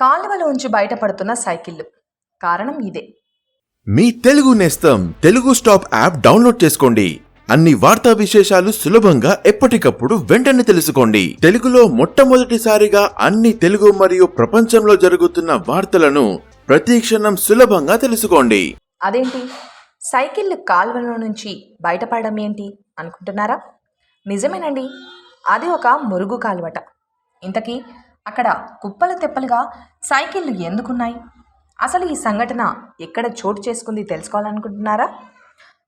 కాలువలోంచి బయటపడుతున్న సైకిళ్ళు. కారణం ఇదే. మీ తెలుగు నేస్తం తెలుగు స్టాప్ యాప్ డౌన్లోడ్ చేసుకోండి. అన్ని వార్తా విశేషాలు సులభంగా ఎప్పటికప్పుడు వెంటనే తెలుసుకోండి. తెలుగులో మొట్టమొదటిసారిగా అన్ని తెలుగు మరియు ప్రపంచంలో జరుగుతున్న వార్తలను ప్రతి క్షణం సులభంగా తెలుసుకోండి. అదేంటి? సైకిళ్ళు కాలువలో నుంచి బయటపడడం ఏంటి అనుకుంటున్నారా? నిజమేనండి. అది ఒక మురుగు కాలువట. ఇంతకీ అక్కడ కుప్పలు తెప్పలుగా సైకిళ్ళు ఎందుకున్నాయి? అసలు ఈ సంఘటన ఎక్కడ చోటు చేసుకుంది తెలుసుకోవాలనుకుంటున్నారా?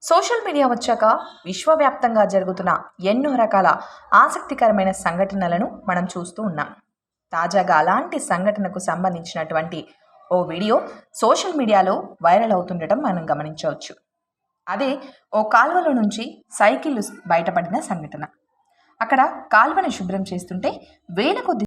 సోషల్ మీడియా వచ్చాక విశ్వవ్యాప్తంగా జరుగుతున్న ఎన్నో రకాల ఆసక్తికరమైన సంఘటనలను మనం చూస్తూ ఉన్నాం. తాజాగా అలాంటి సంఘటనకు సంబంధించినటువంటి ఓ వీడియో సోషల్ మీడియాలో వైరల్ అవుతుండటం మనం గమనించవచ్చు. అదే ఓ కాలువలో నుంచి సైకిళ్ళు బయటపడిన సంఘటన. అక్కడ కాలువను శుభ్రం చేస్తుంటే వేల కొద్ది